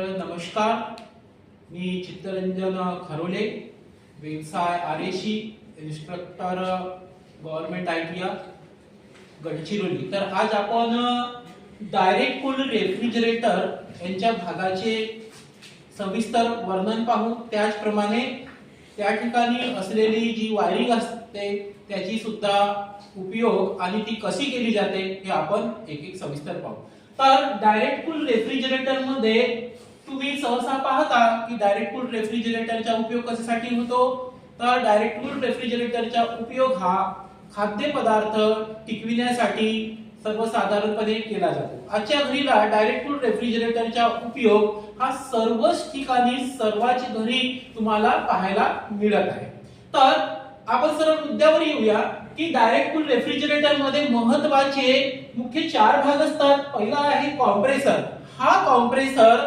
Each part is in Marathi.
नमस्कार. मी चित्तरंजन खरोले व्यवसाय आरेशी instructor government I T Gadchiroli. तर आज आपण डायरेक्ट कूल रेफ्रिजरेटर यांच्या भागाचे सविस्तर वर्णन पाहू. त्याचप्रमाणे त्या ठिकाणी असलेली जी वायरिंग असते त्याची सुद्धा उपयोग आणि ती कशी केली जाते हे आपण एक एक सविस्तर पाहू. तर डायरेक्ट कूल रेफ्रिजरेटरमध्ये तुम्ही सहसा पाहता की डायरेक्ट कूल रेफ्रिजरेटरचा उपयोग कशासाठी होतो? तर डायरेक्ट कूल रेफ्रिजरेटरचा उपयोग हा खाद्यपदार्थ टिकविण्यासाठी सर्वसाधारणपणे केला जातो. आजच्या घडीला डायरेक्ट कूल रेफ्रिजरेटरचा उपयोग हा सर्वच ठिकाणी सर्वच घरी तुम्हाला पाहायला मिळत आहे. तर आपण सर्व मुद्द्यावर येऊया की डायरेक्ट कूल रेफ्रिजरेटरमध्ये महत्त्वाचे मुख्य चार भाग असतात. पहिला आहे कॉम्प्रेसर हा कॉम्प्रेसर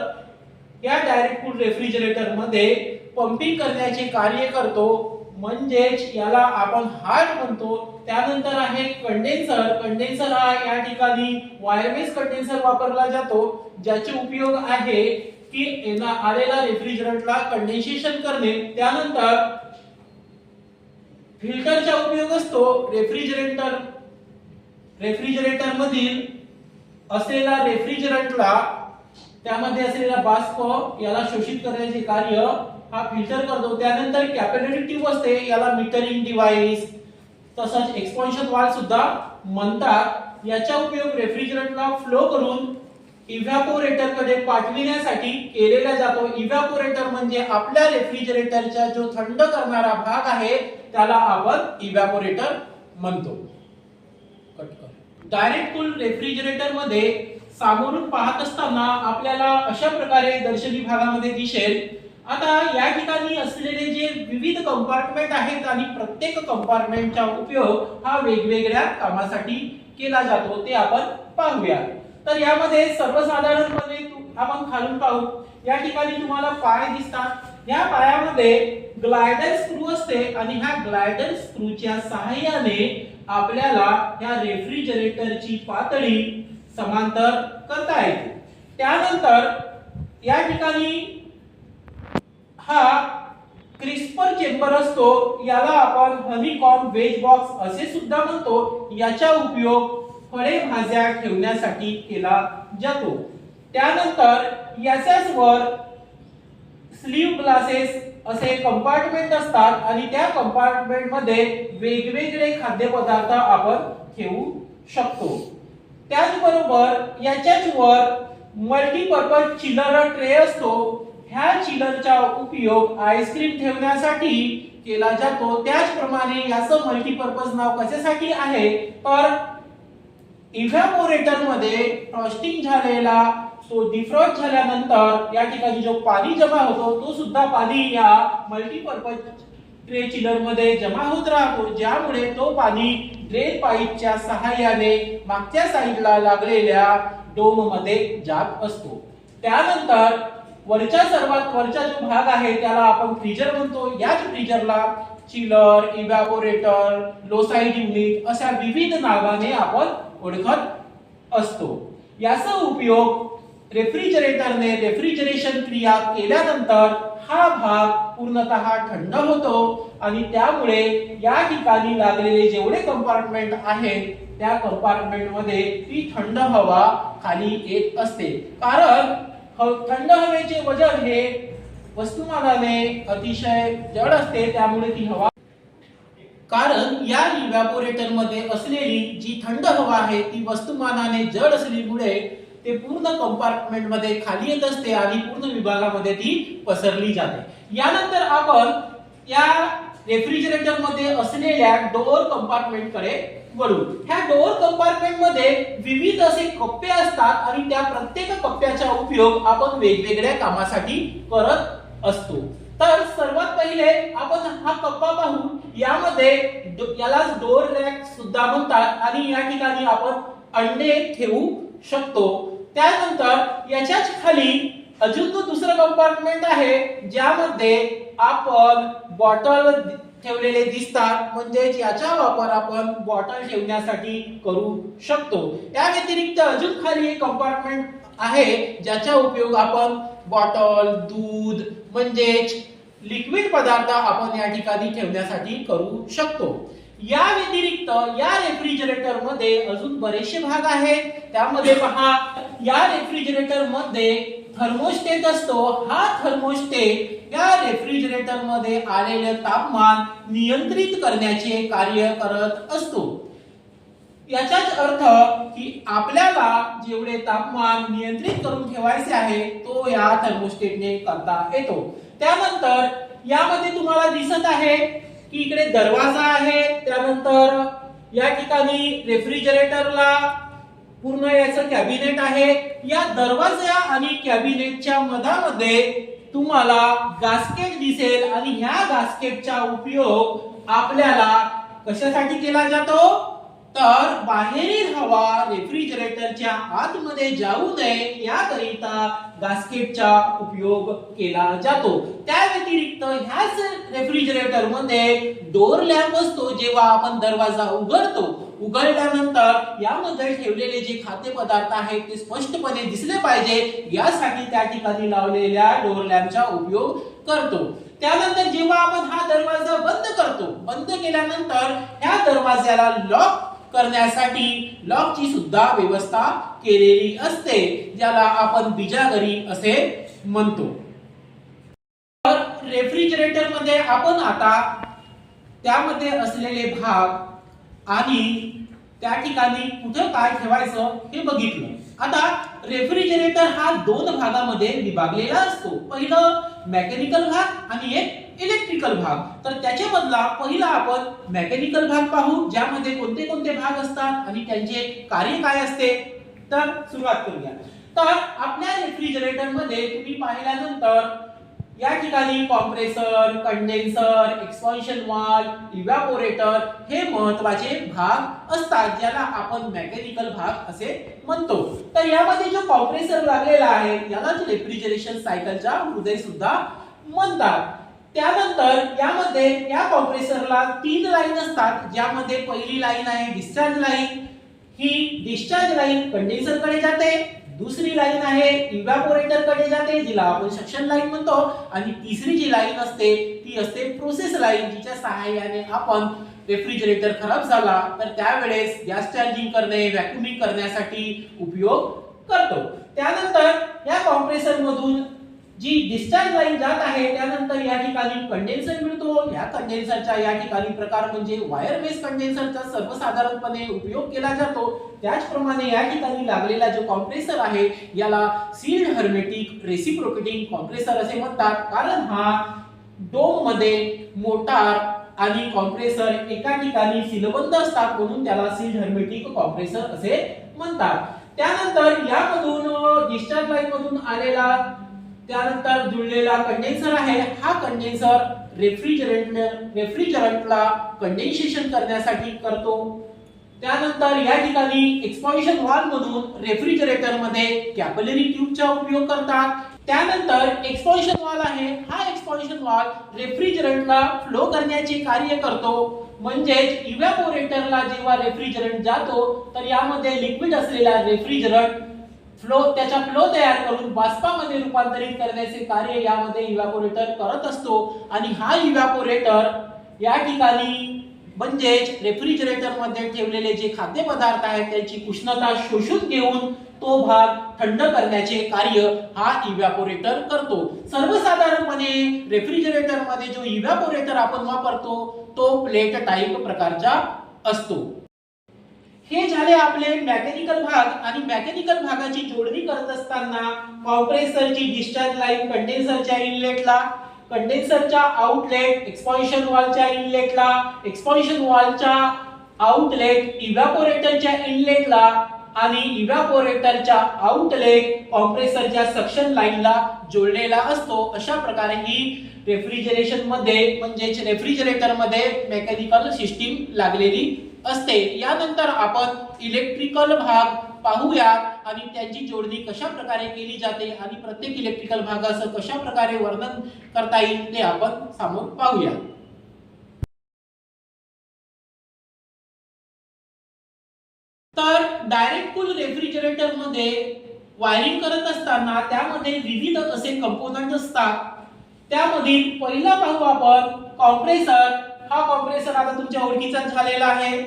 या डायरेक्ट कूल रेफ्रिजरेटरमध्ये पंपिंग करण्याचे कार्य करतो. म्हणजेच याला आपण हार्ट म्हणतो. त्यानंतर आहे कंडेन्सर कंडेन्सर हा या ठिकाणी वायरलेस कंडेन्सर वापरला जातो. ज्याचे उपयोग आहे की येणा- आलेला रेफ्रिजरंटला कंडेन्सेशन करणे. त्यानंतर फिल्टरचा उपयोग असतो. रेफ्रिजरेटर रेफ्रिजरेटर मधील असलेला रेफ्रिजरंटला त्यामध्ये असलेला बाष्प याला शोषित करण्याचे कार्य हा फिल्टर करतो. त्यानंतर कॅपॅसिटी ट्यूब असते याला मीटरिंग डिव्हाइस तसंच एक्सपॉन्शन वाल सुद्धा म्हणतात. याचा उपयोग रेफ्रिजरंटला फ्लो करून इव्हॅपोरेटरकडे पाठविण्यासाठी केलेला जातो. इव्हॅपोरेटर म्हणजे आपल्या रेफ्रिजरेटरचा जो थंड करणारा भाग आहे त्याला आपण इव्हॅपोरेटर म्हणतो. डायरेक्ट कूल रेफ्रिजरेटरमध्ये सामोरून पाहत असताना आपल्याला अशा प्रकारे दर्शनी भागामध्ये दिसेल. आता या ठिकाणी असलेले जे विविध कंपार्टमेंट आहेत आणि प्रत्येक कंपार्टमेंटचा उपयोग हा वेगवेगळ्या कामासाठी केला जातो ते आपण पाहूया तर यामध्ये सर्वसाधारणपणे आपण खालून पाहू. या ठिकाणी तुम्हाला पाय दिसतात. या पायामध्ये ग्लायडर स्क्रू असते आणि ह्या ग्लायडर स्क्रूच्या सहाय्याने आपल्याला या रेफ्रिजरेटरची पातळी समांतर करता येते. त्यानंतर या ठिकाणी हा क्रिस्पर चेंबर असतो याला आपण हनीकॉम वेज बॉक्स असे सुद्धा म्हणतो. याचा उपयोग फळे भाज्या ठेवण्यासाठी केला जातो. त्यानंतर याच्याच वर स्लीव ग्लासेस असे कंपार्टमेंट असतात आणि त्या कंपार्टमेंटमध्ये वेगवेगळे खाद्यपदार्थ आपण ठेवू शकतो. त्याचबरोबर याच्याच वर मल्टीपर्पज चिलर ट्रे असतो. ह्या चिलरचा उपयोग आईस्क्रीम ठेवण्यासाठी केला जातो. त्याचप्रमाणे याचं मल्टीपर्पज नाव कशासाठी आहे? तर इव्हॅपोरेटरमध्ये फ्रॉस्टिंग झालेला तो डिफ्रॉस्ट झाल्यानंतर या ठिकाणी जो पाणी जमा होतो तो सुद्धा पाणी या मल्टीपर्पज ट्रे चिलरमध्ये जमा होत राहतो ज्यामुळे तो पाणी ड्रेन पाईपच्या सहाय्याने मागच्या साईडला लागलेल्या डोममध्ये जात असतो. त्यानंतर वरच्या सर्वात वरचा जो भाग आहे त्याला आपण फ्रीजर म्हणतो. याच फ्रीजरला चिलर इव्हॅपोरेटर लोसाईड युनिट अशा विविध नावाने आपण ओळखत असतो. याचा उपयोग रेफ्रिजरेटरने रेफ्रिजरेशन क्रिया केल्यानंतर हा भाग पूर्णतः थंड होतो आणि त्यामुळे या ठिकाणी लागलेले जेवढे कंपार्टमेंट आहेत त्या कंपार्टमेंटमध्ये ती थंड हवा खाली येत असते. कारण थंड हवेचे वजन हे वस्तुमानाने अतिशय जड असते त्यामुळे ती हवा कारण या इव्हॅपोरेटरमध्ये असलेली जी थंड हवा आहे ती वस्तुमानाने जड असल्यामुळे ते पूर्ण कंपार्टमेंटमध्ये खाली येत असते आणि पूर्ण विभागामध्ये ती पसरली जाते. यानंतर आपण या रेफ्रिजरेटरमध्ये असलेल्या डोअर कंपार्टमेंटकडे वळू. ह्या डोअर कंपार्टमेंटमध्ये विविध असे कप्पे असतात आणि त्या प्रत्येक कप्प्याचा उपयोग आपण वेगवेगळ्या कामासाठी करत असतो. तर सर्वात पहिले आपण हा कप्पा पाहू. यामध्ये याला यालाच रॅक सुद्धा म्हणतात आणि या ठिकाणी आपण अंडे ठेवू शकतो. त्यानंतर याच्याच खाली अजून तो दुसरं कंपार्टमेंट आहे ज्यामध्ये आपण बॉटल ठेवलेले दिसतात. म्हणजेच याचा वापर आपण बॉटल ठेवण्यासाठी करू शकतो. त्या व्यतिरिक्त अजून खाली एक कंपार्टमेंट आहे ज्याचा उपयोग आपण बॉटल दूध म्हणजेच लिक्विड पदार्थ आपण या ठिकाणी ठेवण्यासाठी करू शकतो. या व्यतिरिक्त या रेफ्रिजरेटरमध्ये अजून बरेचसे भाग आहेत. त्यामध्ये पहा या रेफ्रिजरेटरमध्ये थर्मोस्टेट असतो. हा थर्मोस्टेट या रेफ्रिजरेटरमध्ये आलेले तापमान नियंत्रित करण्याचे कार्य करत असतो. याचाच अर्थ की आपल्याला जेवढे तापमान नियंत्रित करून ठेवायचे आहे तो या थर्मोस्टेटने करता येतो. त्यानंतर यामध्ये तुम्हाला दिसत आहे की इकडे दरवाजा आहे त्यानंतर या ठिकाणी रेफ्रिजरेटरला पूर्ण याचं कॅबिनेट आहे. या दरवाजा आणि कॅबिनेटच्या मधामध्ये तुम्हाला गास्केट दिसेल आणि ह्या गास्केटचा उपयोग आपल्याला कशासाठी केला जातो? तर बाहेरील हवा रेफ्रिजरेटरच्या आतमध्ये जाऊ नये याकरिता गास्केटचा उपयोग केला जातो. त्या व्यतिरिक्त ह्याच रेफ्रिजरेटरमध्ये डोर लॅम्प असतो जेव्हा आपण दरवाजा उघडतो. उघडल्यानंतर यामध्ये ठेवलेले जे खाद्यपदार्थ आहेत ते स्पष्टपणे दिसले पाहिजे. यासाठी त्या ठिकाणी लावलेल्या डोर लॅम्पचा उपयोग करतो. त्यानंतर जेव्हा आपण हा दरवाजा बंद करतो बंद केल्यानंतर ह्या दरवाज्याला लॉक करण्यासाठी लॉकची सुद्धा व्यवस्था केलेली असते ज्याला आपण बिजागरी असे म्हणतो. रेफ्रिजरेटरमध्ये आपण आता त्यामध्ये असलेले भाग आणि त्या ठिकाणी कुठं काय ठेवायचं हे बघितलं. आता रेफ्रिजरेटर हा दोन भागामध्ये विभागलेला असतो. पहिलं मेकॅनिकल भाग आणि एक इलेक्ट्रिकल भाग. तर त्याच्यामधला पहिला आपण मेकॅनिकल भाग पाहू ज्यामध्ये कोणते कोणते भाग असतात आणि त्यांचे कार्य काय असते. तर सुरुवात करूया. तर आपल्या रेफ्रिजरेटरमध्ये तुम्ही पाहिल्यानंतर या ठिकाणी compressor condenser expansion valve evaporator हे महत्त्वाचे भाग असतात ज्याला आपण मेकॅनिकल भाग असे म्हणतो. तर यामध्ये जो कॉम्प्रेसर लागलेला आहे यालाच रेफ्रिजरेशन सायकलचा हृदय सुद्धा म्हणतात. त्यानंतर यामध्ये या कॉम्प्रेसरला तीन लाईन असतात ज्यामध्ये पहिली लाईन आहे डिस्चार्ज लाईन ही डिस्चार्ज लाईन कंडेन्सरकडे जाते दुसरी लाईन आहे इव्हॅपोरेटरकडे जाते जिला आपण सक्शन लाईन म्हणतो आणि तिसरी जी लाईन असते ती असते प्रोसेस लाईन जिच्या सहाय्याने आपण रेफ्रिजरेटर खराब झाला तर त्यावेळेस गॅस चार्जिंग करणे व्हॅक्युमिंग करण्यासाठी उपयोग करतो. त्यानंतर या कॉम्प्रेसर मधून जी डिस्चार्ज लाईन जात आहे त्यानंतर या ठिकाणी कंडेन्सर मिळतो. या कंडेन्सरचा या ठिकाणी प्रकार म्हणजे वायर बेस कंडेन्सरचा सर्वसाधारणपणे उपयोग केला जातो. त्याचप्रमाणे या ठिकाणी लागलेला जो कॉम्प्रेसर आहे याला सील्ड हर्मेटिक रेसिप्रोकेटिंग कॉम्प्रेसर असे म्हणतात. कारण हा डोममध्ये मोटार आणि कॉम्प्रेसर एका ठिकाणी सीलबंद असतात म्हणून त्याला सील्ड हर्मेटिक कॉम्प्रेसर असे म्हणतात. त्यानंतर यामधून डिस्चार्ज लाईन मधून आलेला त्यानंतर जुळलेला कंडेन्सर आहे. हा कंडेन्सर रेफ्रिजरंट रेफ्रिजरंटला कंडेन्सेशन करण्यासाठी करतो. त्यानंतर या ठिकाणी एक्सपॉन्शन वाल मधून रेफ्रिजरेटरमध्ये कॅपलरी ट्यूबचा उपयोग करतात. त्यानंतर एक्सपॉन्शन वाल आहे. हा एक्सपॉन्शन वाल रेफ्रिजरंटला फ्लो करण्याचे कार्य करतो. म्हणजेच इव्हॅपोरेटरला जेव्हा रेफ्रिजरंट जातो तर यामध्ये लिक्विड असलेला रेफ्रिजरंट फ्लो त्याचा फ्लो तयार करून बाष्पामध्ये रूपांतरित करण्याचे कार्य यामध्ये इव्हॅपोरेटर करत असतो. आणि हा इव्हॅपोरेटर या ठिकाणी म्हणजेच रेफ्रिजरेटरमध्ये ठेवलेले जे खाद्यपदार्थ आहेत त्यांची उष्णता शोषून घेऊन तो भाग थंड करण्याचे कार्य हा इव्हॅपोरेटर करतो. सर्वसाधारणपणे रेफ्रिजरेटरमध्ये जो इव्हॅपोरेटर आपण वापरतो तो प्लेट टाईप प्रकारचा असतो. हे झाले आपले मेकॅनिकल भाग आणि मेकॅनिकल भागाची जोडणी करत असताना कॉम्प्रेसरची डिस्चार्ज लाईन कंडेन्सरच्या इनलेटला कंडेन्सरच्या आउटलेट एक्सपॉन्शन वॉलच्या इनलेटला एक्सपॉन्शन वॉलच्या आउटलेट इव्हॅपोरेटरच्या इनलेटला आणि इव्हॅपोरेटरच्या आउटलेट कॉम्प्रेसरच्या सक्शन लाईनला जोडलेला असतो. अशा प्रकारे ही रेफ्रिजरेशनमध्ये म्हणजेच रेफ्रिजरेटरमध्ये मेकॅनिकल सिस्टीम लागलेली असते. यानंतर आपण इलेक्ट्रिकल भाग पाहूया आणि त्यांची जोडणी कशा प्रकारे केली जाते आणि प्रत्येक इलेक्ट्रिकल भागाचं कशा प्रकारे वर्णन करता येईल ते आपण समोर पाहूया. तर डायरेक्ट कूल रेफ्रिजरेटरमध्ये वायरिंग करत असताना त्यामध्ये विविध असे कंपोनंट असतात. त्यामधील पहिला पाहू आपण कॉम्प्रेसर हा कॉम्प्रेसर आता तुमच्या ओळखीचा झालेला आहे.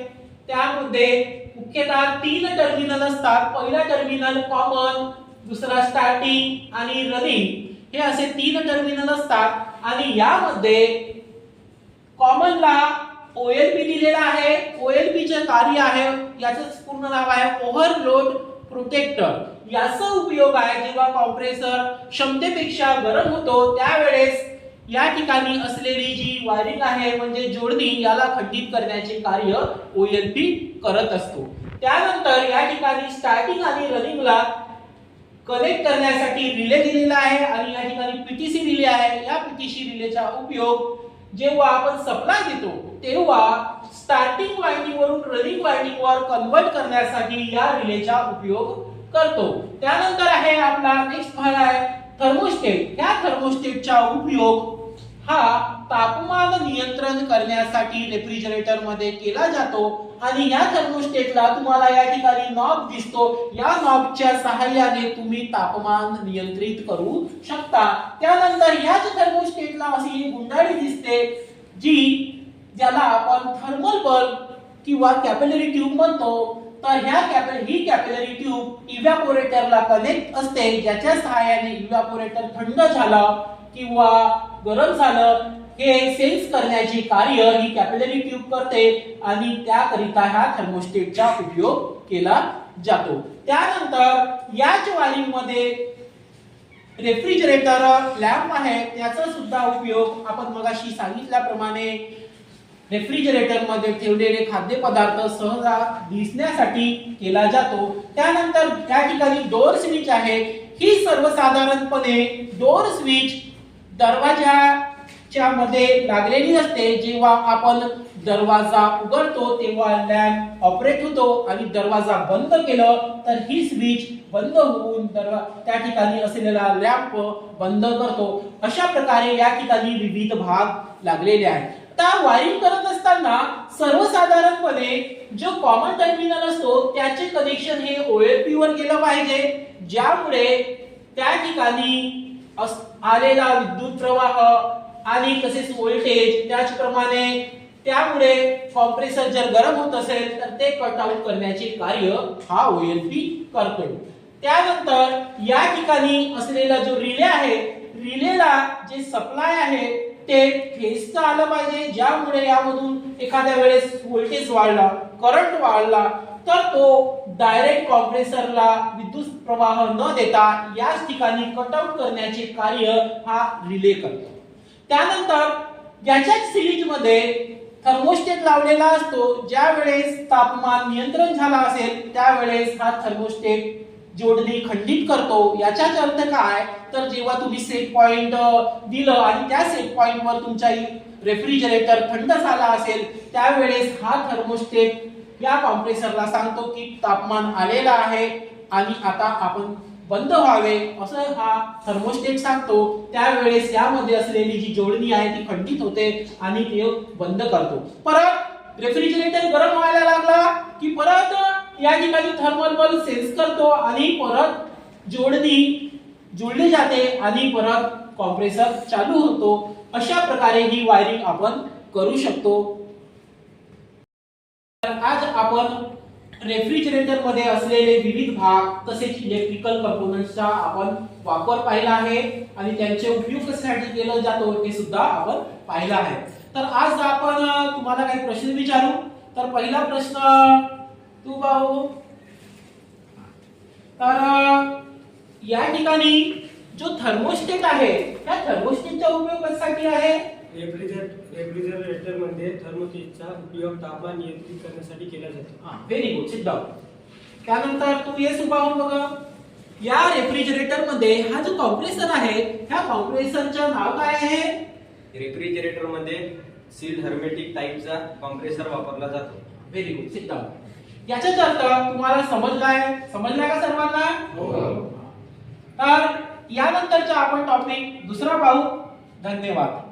त्यामध्ये मुख्यतः तीन टर्मिनल असतात. पहिला टर्मिनल कॉमन दुसरा स्टार्टिंग आणि रनिंग हे असे तीन टर्मिनल असतात. आणि यामध्ये कॉमनला ओएलबी दिलेला आहे. OLB कार्य आहे याचं पूर्ण नाव आहे ओव्हरलोड प्रोटेक्टर याचा उपयोग आहे जेव्हा कॉम्प्रेसर क्षमतेपेक्षा गरम होतो त्यावेळेस या ठिकाणी असलेली जी वायरिंग आहे म्हणजे जोडणी याला खंडित करण्याचे कार्य ओएलपी करत असतो. त्यानंतर या ठिकाणी स्टार्टिंग आणि रनिंगला कनेक्ट करण्यासाठी रिले दिलेला आहे आणि या ठिकाणी पीटीसी रिले आहे. या पीटीसी रिलेचा उपयोग जेव्हा आपण सप्लाय देतो तेव्हा स्टार्टिंग वायंडिंग वरून रनिंग वायंडिंग वर कन्वर्ट करण्यासाठी या रिलेचा उपयोग करतो. त्यानंतर आहे आपला नेक्स्ट भाग आहे. थर्मोस्टेट या थर्मोस्टेटचा उपयोग हा तापमान नियंत्रण करण्यासाठी रेफ्रिजरेटरमध्ये केला जातो. आणि या थर्मोस्टेटला तुम्हाला या ठिकाणी नॉब दिसतो. या नॉबच्या सहाय्याने तुम्ही तापमान नियंत्रित करू शकता. त्यानंतर याच थर्मोस्टेटला अशी गुंडाळी दिसते जी ज्याला आपण थर्मल बल्ब किंवा कॅपिलरी ट्यूब म्हणतो तर ह्या कॅपल ही कॅपिलरी ट्यूब इव्हॅपोरेटरला कनेक्ट असते ज्याच्या सहाय्याने इव्हॅपोरेटर थंड झालं किंवा गरम झालं हे सेन्स करण्याचे कार्य ही कॅपिलरी ट्यूब करते आणि त्याकरिता ह्या थर्मोस्टेटचा उपयोग केला जातो. त्यानंतर याच वायरिंगमध्ये रेफ्रिजरेटर लॅम्प आहे त्याचा सुद्धा उपयोग आपण मगाशी सांगितल्याप्रमाणे रेफ्रिजरेटरमध्ये ठेवलेले खाद्यपदार्थ सहजा दिसण्यासाठी केला जातो. त्यानंतर त्या ठिकाणी डोअर स्विच आहे. ही सर्वसाधारणपणे डोर स्विच दरवाजाच्या मध्ये लागलेली असते जेव्हा आपण दरवाजा उघडतो तेव्हा लॅम्प ऑपरेट होतो आणि दरवाजा बंद केलं तर ही स्विच बंद होऊन दरवा त्या ठिकाणी असलेला लॅम्प बंद करतो. अशा प्रकारे या ठिकाणी विविध भाग लागलेले आहेत. आता वायरिंग करत असताना सर्वसाधारणपणे जो कॉमन टर्मिनल असतो त्याचे कनेक्शन हे ओएलपी वर गेलं पाहिजे ज्यामुळे त्या ठिकाणी अस- आलेला विद्युत प्रवाह आणि तसेच व्होल्टेज त्याचप्रमाणे त्यामुळे कॉम्प्रेसर जर गरम होत असेल तर ते कट आउट करण्याचे कार्य हा ओएलपी करतो त्यानंतर या ठिकाणी असलेला जो रिले आहे रिलेला जे सप्लाय आहे ते फेजचं आलं पाहिजे. ज्यामुळे यामधून एखाद्या वेळेस व्होल्टेज वाढला करंट वाढला तर तो डायरेक्ट कॉम्प्रेसरला विद्युत प्रवाह न देता याच ठिकाणी कटआउट करण्याचे कार्य हा रिले करतो. त्यानंतर याच्याच सिरीजमध्ये थर्मोस्टेट लावलेला असतो. ज्या वेळेस तापमान नियंत्रण झाला असेल त्यावेळेस हा थर्मोस्टेट जोडणी खंडित करतो याचाच अर्थ काय? तर जेव्हा तुम्ही सेट पॉइंट दिलं आणि त्या सेट पॉइंटवर तुमचा रेफ्रिजरेटर थंड झाला असेल त्यावेळेस हा थर्मोस्टेट या कॉम्प्रेसरला सांगतो की तापमान आलेला आहे आणि आता आपण बंद व्हावे असं हा थर्मोस्टेट सांगतो. त्यावेळेस यामध्ये असलेली जी जोडणी आहे ती खंडित होते आणि ते बंद करतो. परत रेफ्रिजरेटर गरम व्हायला लागला की परत या ठिकाणी थर्मल बल्ब सेन्स करतो आणि परत जोडणी जुळली जाते आणि परत कॉम्प्रेसर चालू होतो. अशा प्रकारे ही वायरिंग आपण करू शकतो. तर आज आपण रेफ्रिजरेटरमध्ये असलेले विविध भाग तसेच इलेक्ट्रिकल कंपोनंटचा आपण वापर पाहिला आहे आणि त्यांचे उपयोग कशासाठी केला जातो हे सुद्धा आपण पाहिलं आहे. तर आज आपण तुम्हाला काही प्रश्न विचारू. तर पहिला प्रश्न तू भाऊ तर या ठिकाणी जो थर्मोस्टेट आहे त्या थर्मोस्टेटचा उपयोग कशासाठी आहे? रेफ्रिजरेटर रेफ्रिजरेटरमध्ये थर्मोस्टेटचा उपयोग तापमान नियंत्रित करण्यासाठी केला जातो. व्हेरी गुड सिट डाऊन त्यानंतर तू येस उभा होऊन बघा. या रेफ्रिजरेटरमध्ये हा जो कॉम्प्रेसर आहे ह्या कॉम्प्रेसरचं नाव काय आहे? रेफ्रिजरेटरमध्ये सील्ड हर्मेटिक टाईपचा कॉम्प्रेसर वापरला जातो. व्हेरी गुड सिट याचाच अर्थ तुम्हाला समजलाय. समजलाय का सर्वांना? तर यानंतरचा आपण टॉपिक दुसरा पाहू. धन्यवाद.